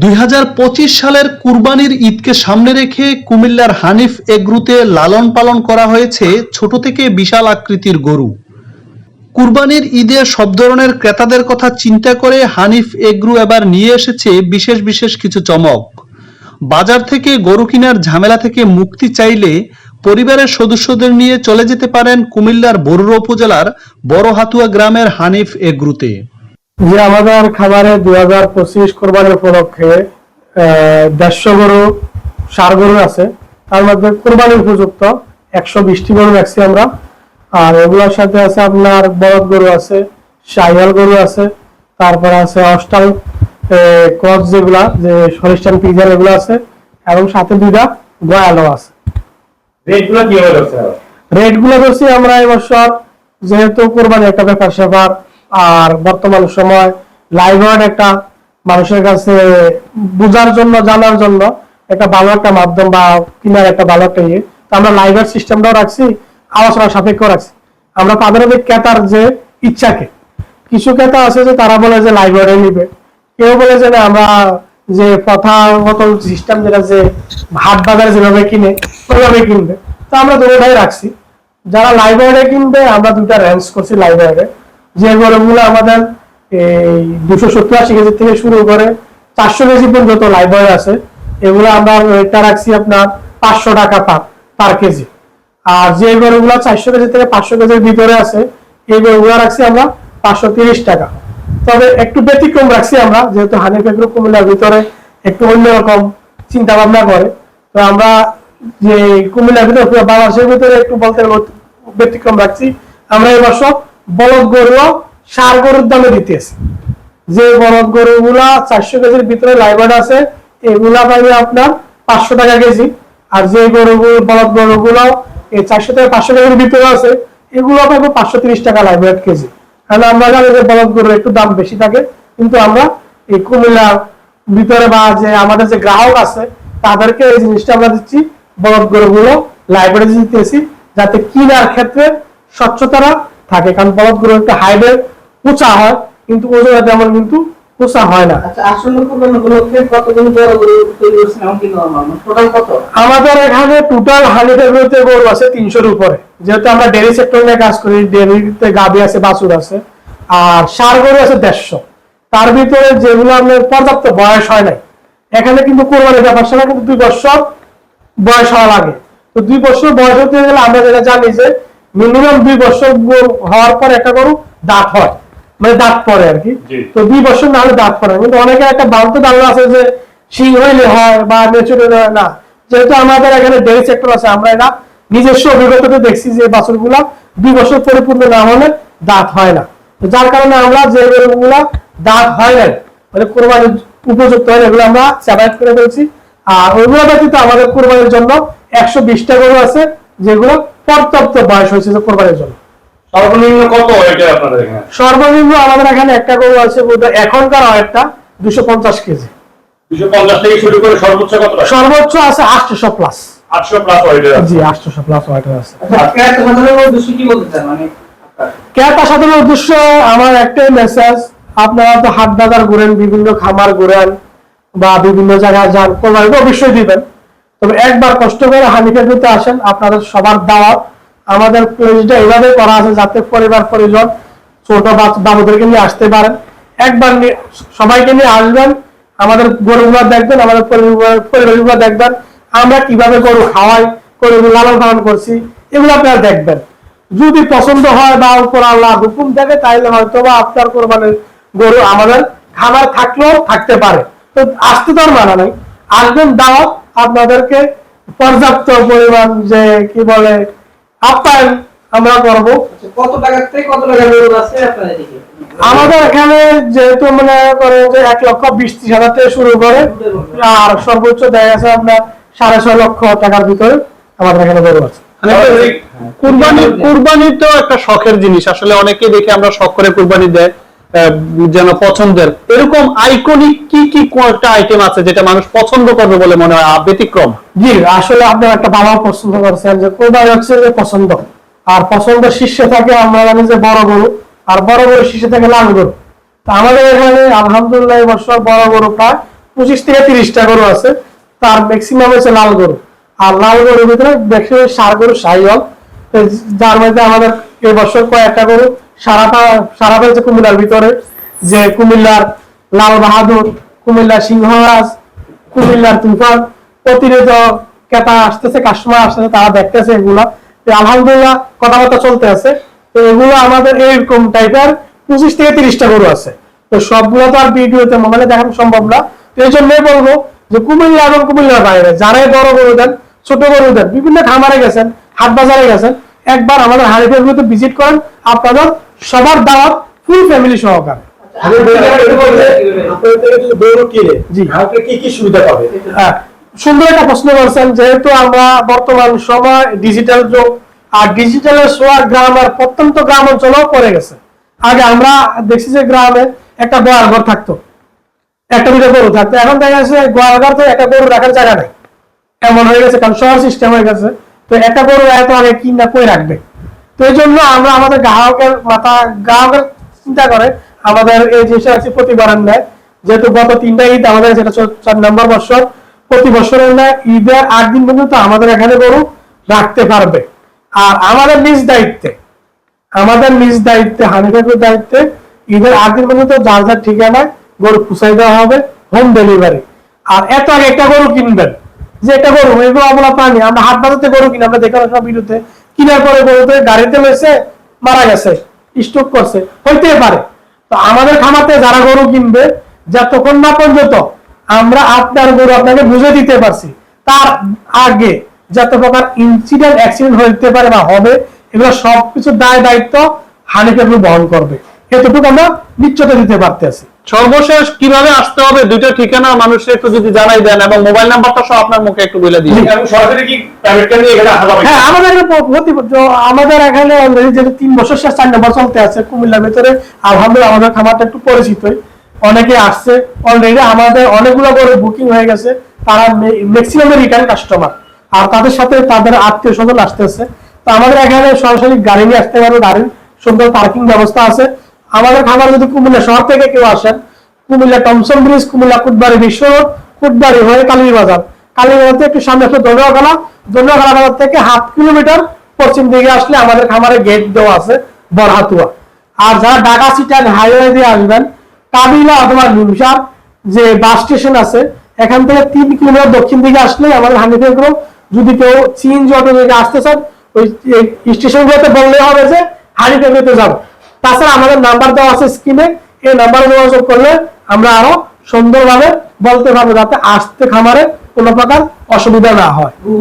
দুই হাজার পঁচিশ সালের কুরবানির ঈদকে সামনে রেখে কুমিল্লার হানিফ এগ্রুতে লালন পালন করা হয়েছে ছোট থেকে বিশাল আকৃতির গরু। কুরবানির ঈদে সব ধরনের ক্রেতাদের কথা চিন্তা করে হানিফ এগ্রু এবার নিয়ে এসেছে বিশেষ বিশেষ কিছু চমক। বাজার থেকে গরু কেনার ঝামেলা থেকে মুক্তি চাইলে পরিবারের সদস্যদের নিয়ে চলে যেতে পারেন কুমিল্লার বরুড়া উপজেলার বড় হাতুয়া গ্রামের হানিফ এগ্রুতে। যে আমাদের খামারে দুই হাজার পঁচিশ কোরবানির উপলক্ষে দেড়শো গরু সার গরু আছে। তার মধ্যে কোরবানির উপযুক্ত একশো বিশটি গরু রাখছি আমরা। আর এগুলোর সাথে আছে আপনার বলদ গরু আছে শাহিয়াল গরু আছে তারপর আছে অস্টাল ক্রস যেগুলা যে সরিষ্ঠান পিজার এগুলো আছে এবং সাথে দুইটা গয়ালও আছে। রেটগুলো কীভাবে করতে হবে? রেট ধরছি আমরা এবছর যেহেতু কোরবানি একটা ব্যাপার স্যাপার আর বর্তমান সময় লাইভ একটা মানুষের কাছে বোঝার জন্য জানার জন্য একটা ভালো একটা মাধ্যম বা কিনার একটা ভালো একটা ইয়ে। তো আমরা লাইভের সিস্টেমটাও রাখছি আলোচনা সাপেক্ষ রাখছি। আমরা প্রাথমিক ক্রেতার যে ইচ্ছাকে কিছু ক্রেতা আছে যে তারা বলে যে লাইব্রেরি নিবে। কেউ বলে যে না, আমরা যে প্রথাগত সিস্টেম যেটা যে হাট বাজারে যেভাবে কিনে ওইভাবে কিনবে। তো আমরা দুটোটাই রাখছি। যারা লাইব্রেরি কিনবে আমরা দুটা রেঞ্জ করছি লাইব্রেরি যে গরুগুলো আমাদের এই দুশো সত্তর আশি কেজি থেকে শুরু করে চারশো কেজি পর্যন্ত লাইব্রেরি আছে। এগুলো আমরা রেটটা রাখছি আপনার পাঁচশো টাকা পার পার কেজি। আর যে গরুগুলো চারশো কেজি থেকে পাঁচশো কেজির ভিতরে আছে, এই গরুগুলো রাখছি আমরা পাঁচশো তিরিশ টাকা। তবে একটু ব্যতিক্রম রাখছি আমরা, যেহেতু হানিফ এগ্রো কুমিল্লার ভিতরে একটু অন্যরকম চিন্তা ভাবনা করে। তো আমরা যে কুমিল্লার ভিতরে বাংলাদেশের ভিতরে একটু বলতে ব্যতিক্রম রাখছি। আমরা এই বছর বলদ গরু সার গরুর দামে দিতেছে যে বলদ গরুগুলা চারশো কেজির ভিতরে লাইভার আছে, এগুলা পাইবে আপনার পাঁচশো টাকা কেজি। আর যে গরুগুলো বলদ গরুগুলো এই চারশো থেকে পাঁচশো কেজির ভিতরে আছে, এগুলো পাইবে পাঁচশো তিরিশ টাকা লাইভার কেজি। কারণ আমরা জানি যে বলদ গরুর একটু দাম বেশি থাকে, কিন্তু আমরা এই কুমিল্লার ভিতরে বা যে আমাদের যে গ্রাহক আছে, তাদেরকে এই জিনিসটা আমরা দিচ্ছি, বলদ গরুগুলো লাইব্রেরি দিতেছি, যাতে কিনার ক্ষেত্রে স্বচ্ছতারা থাকে। কারণ গরু একটা হাইডে উঁচা হয় কিন্তু ওজনে তেমন কিন্তু উঁচা হয় না। আচ্ছা কত? আমাদের এখানে টোটাল হান্ড্রেডের বিরুদ্ধে গরু আছে তিনশোর উপরে। যেহেতু আমরা ডেয়ারি সেক্টর নিয়ে কাজ করি ডেয়ারিতে গাবি আছে বাছুর আছে আর সার গরু আছে দেড়শো। তার ভিতরে যেগুলো আপনার পর্যাপ্ত বয়স হয় নাই। এখানে কিন্তু কোরবানির ব্যাপার সেটা কিন্তু দুই বছর বয়স হওয়া লাগে। তো দুই বছর বয়স হতে গেলে আমরা যেটা জানি যে মিনিমাম দুই বছর গরু হওয়ার পর একটা গরু দাঁত হয়। মানে দাঁত পড়ে আর কি। তো দুই বছর না হলে দাঁত পড়ে কিন্তু অনেকে একটা বান্ত ধারণা আছে যে শিং হইলে হয় বা মেচুর হইলে হয় না। যেহেতু আমাদের এখানে ডেয়ারি সেক্টর আছে আমরা এটা নিজস্ব অভিজ্ঞতাতে দেখছি যে বাছুরগুলা দুই বছর পরিপূর্ণ না হলে দাঁত হয় না। তো যার কারণে আমরা যে গরুগুলা দাঁত হয় না মানে কোরবানির উপযুক্ত হয় এগুলো আমরা সেপারেট করে ফেলছি। আর ওইগুলো ব্যতীত আমাদের কোরবানির জন্য একশো বিশটা গরু আছে। যেগুলো পর্যাপ্ত বয়স হয়েছে যে কোরবানির জন্য। সর্বনিম্ন কত এটা আপনাদের এখানে? সর্বনিম্ন আমাদের এখানে একটা গরু আছে বোধহয় এখনকার একটা দুশো পঞ্চাশ কেজি। দুশো পঞ্চাশ থেকে শুরু করে সর্বোচ্চ কত সর্বোচ্চ আছে আটশো প্লাস আটশো প্লাস ওয়েটের জি আটশো প্লাস ওয়াটার আছে। আচ্ছা আপনি একটা সাধারণ উদ্দেশ্য কি বলতে চান? মানে উদ্দেশ্য আমার একটাই মেসেজ আপনারা তো হাট বাজার ঘুরেন বিভিন্ন খামার ঘুরেন বা বিভিন্ন জায়গায় যান কোরবানি অবশ্যই দিবেন। তবে একবার কষ্ট করে হানিফের ভিতরে আসেন, আপনাদের সবার দাওয়াত। আমাদের প্লেসটা এইভাবে করা আছে যাতে পরিবার, পরিজন, ছোট বাবুদেরকে নিয়ে আসতে পারেন। একবার সবাইকে নিয়ে আসবেন, আমাদের গরুগুলো দেখবেন, আমাদের পরিবারগুলো দেখবেন, আমরা কীভাবে গরু খাওয়াই, গরুগুলো লালন পালন করছি, এগুলো আপনারা দেখবেন। যদি পছন্দ হয় বা উপর আল্লাহ হুকুম থাকে তাইলে হয়তো বা আপনার কোরবানের গরু আমাদের খাবার থাকলেও থাকতে পারে। তো আসতে তো আর মানা নাই। আসবেন দাওয়াত আপনাদেরকে পর্যাপ্ত পরিমাণ যে কি বলে আপ্যায়ন আমরা করব। আচ্ছা, কত টাকা থেকে কত টাকা গরু আছে আপনার আমাদের এখানে যেহেতু মনে করেন যে এক লক্ষ বিশ ত্রিশ হাজার থেকে শুরু করে আর সর্বোচ্চ দেখা গেছে আপনার সাড়ে ছয় লক্ষ টাকার ভিতরে আমাদের এখানে গরু আছে। কুরবানি কুরবানি তো একটা শখের জিনিস। আসলে অনেকে দেখে আমরা শখ করে কুরবানি দেয়। যেন পছন্দের। এরকম আইকনিক কি কি কয়েকটা আইটেম আছে যেটা মানুষ পছন্দ করবে বলে মনে হয়? ব্যতিক্রম। জি, আসলে আপনার একটা বাবা পছন্দ করছেন যে কোরবানি হচ্ছে যে পছন্দ? আর পছন্দ শীর্ষে থাকে আমরা জানি যে বড় গরু, আর বড় গরু শীর্ষে থাকে লাল গরু। তা আমাদের এখানে আলহামদুলিল্লাহ বছর বড় গরু প্রায় পঁচিশ থেকে তিরিশটা গরু আছে। তার ম্যাক্সিমাম হচ্ছে লাল গরু। আর লাল গরুর ভিতরে ম্যাক্সিমাম সার গরু সাইল যার মধ্যে আমাদের এবছর কয়েকটা গরু সারাটা সারাটা হচ্ছে কুমিল্লার ভিতরে। যে কুমিল্লার লাল বাহাদুর, কুমিল্লার সিংহরাজ, কুমিল্লার তুফান প্রতিনিয়ত ক্রেতা আসতেছে কাস্টমার আসতেছে, তারা দেখতেছে এগুলা। আলহামদুলিল্লাহ কথাবার্তা চলতে আছে। তো এগুলো আমাদের এইরকম টাইপের পঁচিশ থেকে তিরিশটা গরু আছে। তো সবগুলো তো আর ভিডিওতে মোবাইলে দেখানো সম্ভব না। তো এই জন্যই বলব যে কুমিল্লা এবং কুমিল্লার বাইরে যারাই বড় গরু দেন, ছোট গরু দেন, বিভিন্ন খামারে গেছেন, হাট বাজারে গেছেন একবার আমাদের গুলোতে ভিজিট করেন। আপনাদের সবার দাওয়াত ফুল ফ্যামিলি সহকারে। হ্যাঁ, সুন্দর একটা প্রশ্ন করছেন যেহেতু আমরা বর্তমান সময় ডিজিটাল যুগ আর ডিজিটালের সোয়া গ্রামের প্রত্যন্ত গ্রাম অঞ্চলেও পড়ে গেছে। আগে আমরা দেখছি যে গ্রামে একটা গোয়াল ঘর থাকতো। একটা দুটো গরু থাকতো। এখন দেখা যাচ্ছে গোয়াল ঘর তো একটা গরু রাখার জায়গা নেই। এমন হয়ে গেছে কারণ শহর সিস্টেম হয়ে গেছে। তো একটা গরু এত আগে কিনা কই রাখবে? তো এই জন্য আমরা আমাদের গ্রাহকের মাথা, গ্রাহকের চিন্তা করে, আমাদের এই জিনিসটা আছে প্রতিবারের নেয় যেহেতু গত তিনটা ঈদ আমাদের যেটা চার নম্বর বছর, প্রতি বছরের নেয় ঈদের আট দিন পর্যন্ত আমাদের এখানে গরু রাখতে পারবে। আর আমাদের নিজ দায়িত্বে, আমাদের নিজ দায়িত্বে হানিফের দায়িত্বে ঈদের আট দিন পর্যন্ত যার যার ঠিকানায় গরু পুষাই দেওয়া হবে হোম ডেলিভারি আর এত আগে একটা গরু কিনবেন যে একটা গরু এগুলো আমরা প্রাণী আমরা হাট বাজাতে গরু কিনে, আমরা দেখানো সব ভিডিওতে কিনার পরে গরুতে গাড়িতে লইছে, মারা গেছে স্ট্রোক করছে হইতে পারে। তো আমাদের খামাতে যারা গরু কিনবে যতক্ষণ না পর্যন্ত আমরা আপনার গরু আপনাকে বুঝে দিতে পারছি। তার আগে যত প্রকার ইনসিডেন্ট অ্যাক্সিডেন্ট হইতে পারে বা হবে, এগুলো সবকিছু দায় দায়িত্ব এগুলো বহন করবে। এতটুকু আমরা নিশ্চয়তা দিতে পারতেছি। সর্বশেষ কীভাবে আসতে হবে দুইটা ঠিকানা মানুষের একটু যদি জানাই দেন এবং মোবাইল নাম্বারটা সব আপনার মুখে একটু বলে দিন। এবং সরাসরি কি প্রাইভেট কার নিয়ে এখানে আসা যাবে? হ্যাঁ আমাদের আমাদের এখানে already যেহেতু তিন বছর শেষ চার নম্বর চলতে আছে কুমিল্লার ভিতরে আলহামদুলিল্লাহ আমাদের খামারটা একটু পরিচিতই। অনেকে আসছে অলরেডি আমাদের অনেকগুলো করে বুকিং হয়ে গেছে তারা ম্যাক্সিমাম রিটার্ন কাস্টমার আর তাদের সাথে তাদের আত্মীয় স্বজন আসতেছে। তো আমাদের এখানে সরাসরি গাড়ি নিয়ে আসতে পারবে গাড়ির সুন্দর পার্কিং ব্যবস্থা আছে। আমাদের খামার যদি কুমিল্লা শহর থেকে কেউ আসেন, কুমিল্লা টমসন ব্রিজ, কুমিল্লা কুটবাড়ি বিশ্ব কুটবাড়ি হয়ে কালীবাজার। কালীবাজার থেকে একটু সামনে আসলে দোনোয়াখালা দোনোয়াখালা বাজার থেকে হাফ কিলোমিটার পশ্চিম দিকে আসলে আমাদের খামারে গেট দেওয়া আছে, বরহাতুয়া। আর যারা ঢাকা সিটার হাইওয়ে দিয়ে আসবেন, কাবিলা অথবা নিমসার যে বাস স্টেশন আছে, এখান থেকে তিন কিলোমিটার দক্ষিণ দিকে আসলে আমাদের হানিফের গ্রুপ, যদি কেউ চিন থেকে আসতে চান, ওই স্টেশনগুলোতে বললে হবে যে হানিফের যাব। তাছাড়া আমাদের নাম্বার দেওয়া আছে স্ক্রিনে এই নাম্বার যোগাযোগ করলে আমরা আরও সুন্দরভাবে বলতে পারব যাতে আসতে খামারে কোনো প্রকার অসুবিধা না হয়।